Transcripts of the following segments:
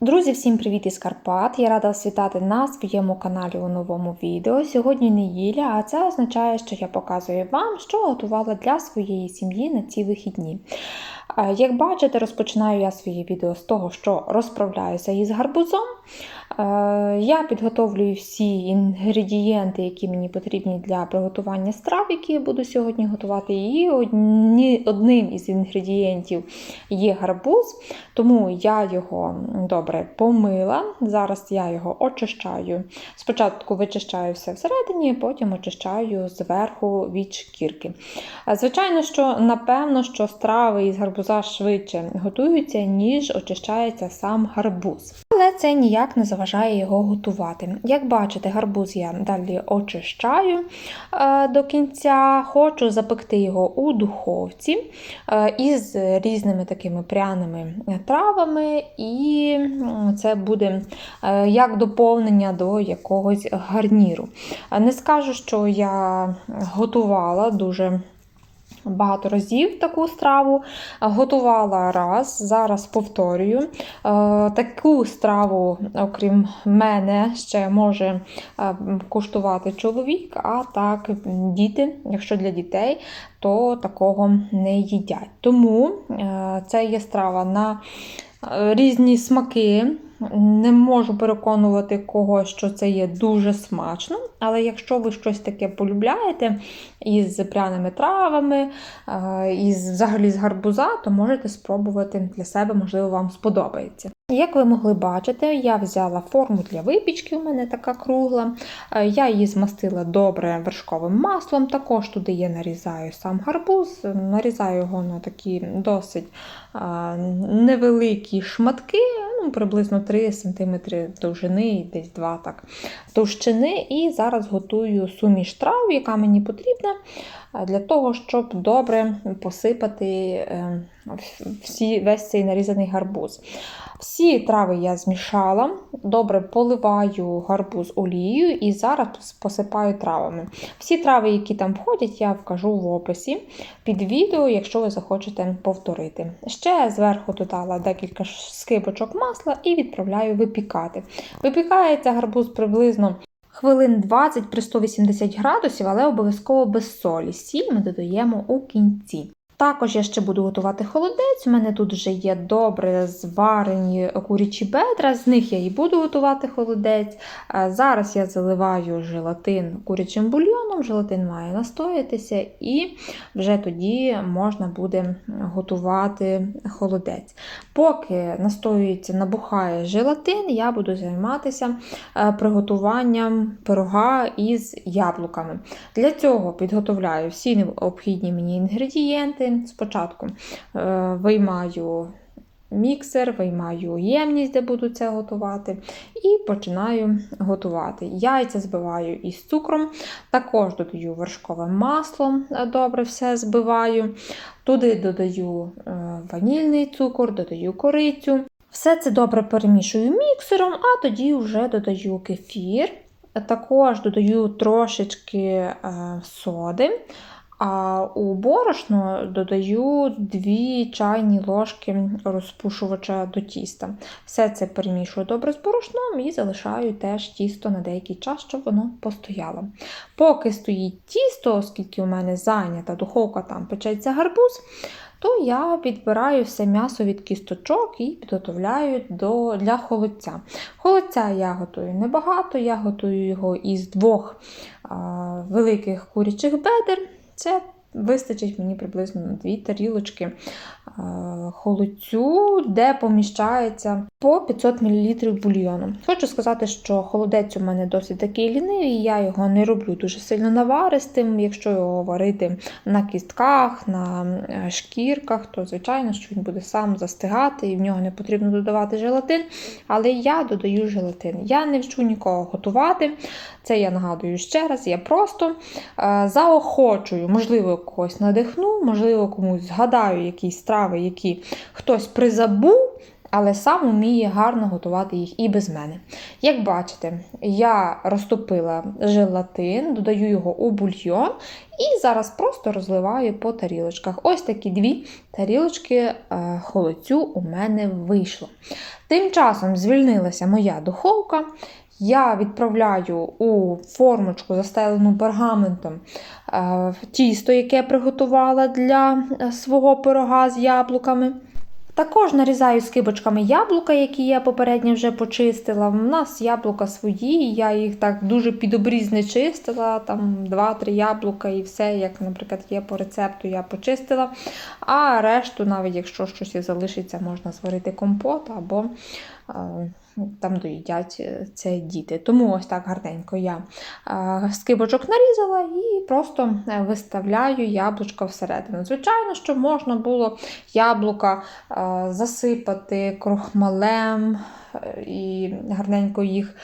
Друзі, всім привіт із Карпат! Я рада вас вітати на своєму каналі у новому відео. Сьогодні неділя, а це означає, що я показую вам, що готувала для своєї сім'ї на ці вихідні. Е, Як бачите, розпочинаю я своє відео з того, що розправляюся із гарбузом. Е, Я підготовлюю всі інгредієнти, які мені потрібні для приготування страв, які я буду сьогодні готувати. І одні, одним із інгредієнтів є гарбуз, тому я його добре помила. Зараз я його очищаю. Спочатку вичищаю все всередині, потім очищаю зверху від шкірки. Е, Звичайно, що напевно, що страви із гарбуза швидше готуються, ніж очищається сам гарбуз. Але це ніяк не заважає його готувати. Як бачите, гарбуз я далі очищаю е, до кінця, хочу запекти його у духовці е, із різними такими пряними травами, і це буде е, як доповнення до якогось гарніру. Не скажу, що я готувала дуже. Багато разів таку страву готувала раз, зараз повторюю. Е, Таку страву, окрім мене, ще може е, куштувати чоловік, а так діти, якщо для дітей, то такого не їдять. Тому е, це є страва на е, різні смаки. Не можу переконувати когось, що це є дуже смачно, але якщо ви щось таке полюбляєте із пряними травами, е, із взагалі з гарбуза, то можете спробувати для себе, можливо, вам сподобається. Як ви могли бачити, я взяла форму для випічки, у мене така кругла. Е, Я її змастила добре вершковим маслом. Також туди я нарізаю сам гарбуз, нарізаю його на такі досить е, невеликі шматки, ну, приблизно 3 см довжини і десь 2 так, товщини. І зараз готую суміш трав, яка мені потрібна е, для того, щоб добре посипати е, всі, весь цей нарізаний гарбуз. Всі трави я змішала, добре поливаю гарбуз олією і зараз посипаю травами. Всі трави, які там входять, я вкажу в описі під відео, якщо ви захочете повторити. Ще зверху додала декілька скибочок масла і відправляю випікати. Випікається гарбуз приблизно. Хвилин 20 при 180 градусів, але обов'язково без солі. Сіль ми додаємо у кінці. Також я ще буду готувати холодець. У мене тут вже є добре зварені курячі бедра, з них я і буду готувати холодець. Зараз я заливаю желатин курячим бульйоном, желатин має настоятися, і вже тоді можна буде готувати холодець. Поки настоюється, набухає желатин, я буду займатися е, приготуванням пирога із яблуками. Для цього підготовляю всі необхідні мені інгредієнти. Спочатку е, виймаю міксер, виймаю ємність, де буду це готувати, і починаю готувати. Яйця збиваю із цукром, також додаю вершкове масло, е, добре все збиваю. Туди додаю е, ванільний цукор, додаю корицю. Все це добре перемішую міксером, а тоді вже додаю кефір. Також додаю трошечки соди. А у борошно додаю 2 чайні ложки розпушувача до тіста. Все це перемішую добре з борошном і залишаю теж тісто на деякий час, щоб воно постояло. Поки стоїть тісто, оскільки у мене зайнята духовка, там печеться гарбуз, то я підбираю все м'ясо від кісточок і підготовляю до, для холодця. Холодця я готую небагато, я готую його із двох а, великих курячих бедер. Це вистачить мені приблизно на дві тарілочки е, холодцю, де поміщається по 500 мл бульйону. Хочу сказати, що холодець у мене досить такий лінивий, я його не роблю дуже сильно наваристим. Якщо його варити на кістках, на е, шкірках, то звичайно, що він буде сам застигати і в нього не потрібно додавати желатин. Але я додаю желатин. Я не вчу нікого готувати. Це я нагадую ще раз, я просто е, заохочую, можливо, когось надихну, можливо, комусь згадаю якісь страви, які хтось призабув. але сам вміє гарно готувати їх і без мене. Як бачите, я розтопила желатин, додаю його у бульйон і зараз просто розливаю по тарілочках. Ось такі дві тарілочки е, холодцю у мене вийшло. Тим часом звільнилася моя духовка. Я відправляю у формочку, застелену пергаментом, е, тісто, яке я приготувала для е, свого пирога з яблуками. Також нарізаю скибочками яблука, які я попередньо вже почистила. У нас яблука свої, я їх так дуже під обріз не чистила, там 2-3 яблука і все, як, наприклад, є по рецепту, я почистила. А решту, навіть якщо щось і залишиться, можна зварити компот або е, там доїдять е, це діти. Тому ось так гарненько я скибочок нарізала і просто е, виставляю яблучко всередину. Звичайно, що можна було яблука засипати крохмалем і гарненько їх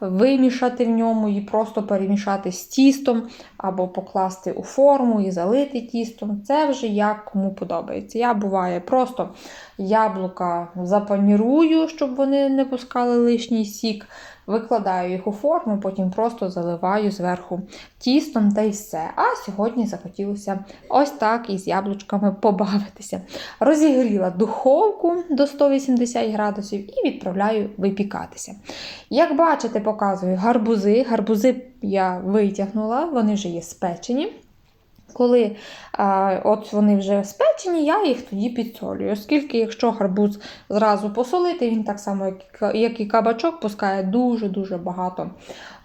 вимішати в ньому і просто перемішати з тістом, або покласти у форму і залити тістом. Це вже як кому подобається. Я буває просто яблука запанірую, щоб вони не пускали лишній сік. Викладаю їх у форму, потім просто заливаю зверху тістом та й все. А сьогодні захотілося ось так із яблучками побавитися. Розігріла духовку до 180 градусів і відправляю випікатися. Як бачите, показую гарбузи. Гарбузи я витягнула, вони вже є спечені. Коли а, от вони вже спечені, я їх тоді підсолюю. Оскільки, якщо гарбуз зразу посолити, він так само, як, і кабачок, пускає дуже-дуже багато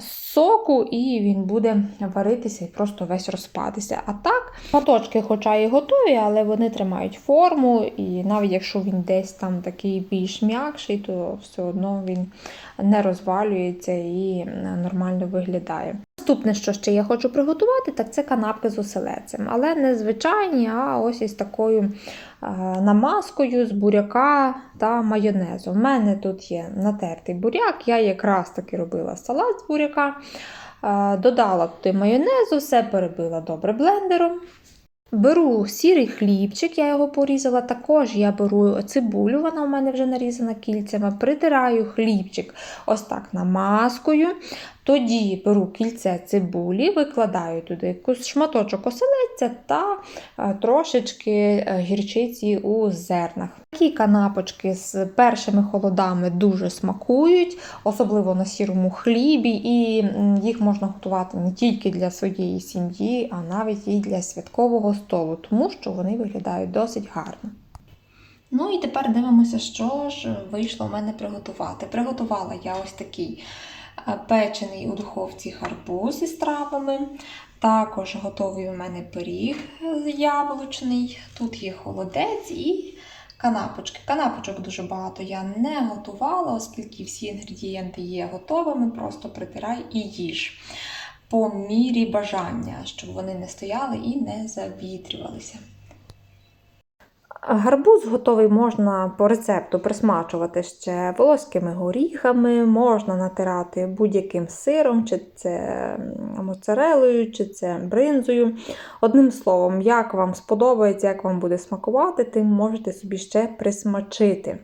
соку, і він буде варитися і просто весь розпатися. А так, моточки, хоча і готові, але вони тримають форму, і навіть якщо він десь там такий більш м'якший, то все одно він не розвалюється і нормально виглядає. Наступне, що ще я хочу приготувати, так це канапки з оселедцем. Але не звичайні, а ось із такою намазкою з буряка та майонезу. У мене тут є натертий буряк, я якраз таки робила салат з буряка. Додала туди майонезу, все перебила добре блендером. Беру сірий хлібчик, я його порізала. Також я беру цибулю, вона у мене вже нарізана кільцями, притираю хлібчик ось так намазкою. Тоді беру кільце цибулі, викладаю туди шматочок оселедця та е, трошечки е, гірчиці у зернах. Такі канапочки з першими холодами дуже смакують, особливо на сірому хлібі, і їх можна готувати не тільки для своєї сім'ї, а навіть і для святкового столу, тому що вони виглядають досить гарно. Ну і тепер дивимося, що ж вийшло в мене приготувати. Приготувала я ось такий печений у духовці гарбуз із травами. Також готовий у мене пиріг яблучний. Тут є холодець і канапочки. Канапочок дуже багато я не готувала, оскільки всі інгредієнти є готовими, просто притирай і їж. По мірі бажання, щоб вони не стояли і не завітрювалися. Гарбуз готовий можна по рецепту присмачувати ще волоськими горіхами, можна натирати будь-яким сиром, чи це моцарелою, чи це бринзою. Одним словом, як вам сподобається, як вам буде смакувати, тим можете собі ще присмачити.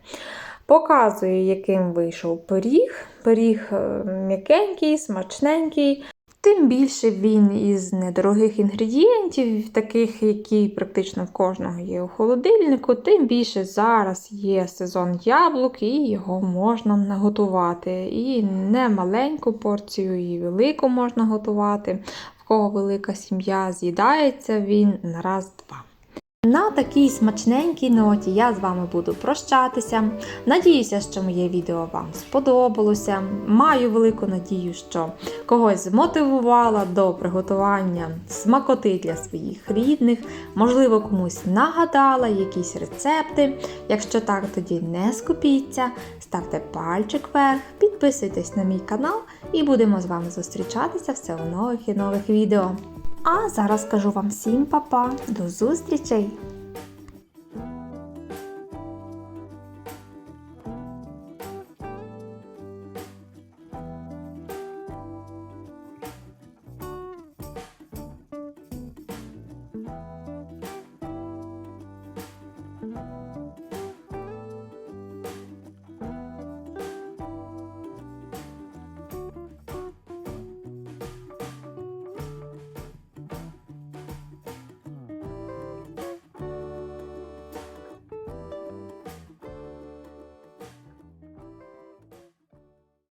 Показую, яким вийшов пиріг. Пиріг е, м'якенький, смачненький. Тим більше він із недорогих інгредієнтів, таких, які практично в кожного є у холодильнику, тим більше зараз є сезон яблук і його можна наготувати. І не маленьку порцію, і велику можна готувати. В кого велика сім'я з'їдається він на раз-два. На такій смачненькій ноті я з вами буду прощатися. Надіюся, що моє відео вам сподобалося. Маю велику надію, що когось змотивувала до приготування смакоти для своїх рідних, можливо, комусь нагадала якісь рецепти. Якщо так, тоді не скупіться, ставте пальчик вверх, підписуйтесь на мій канал і будемо з вами зустрічатися все у нових і нових відео. А зараз кажу вам всім па-па, до зустрічей!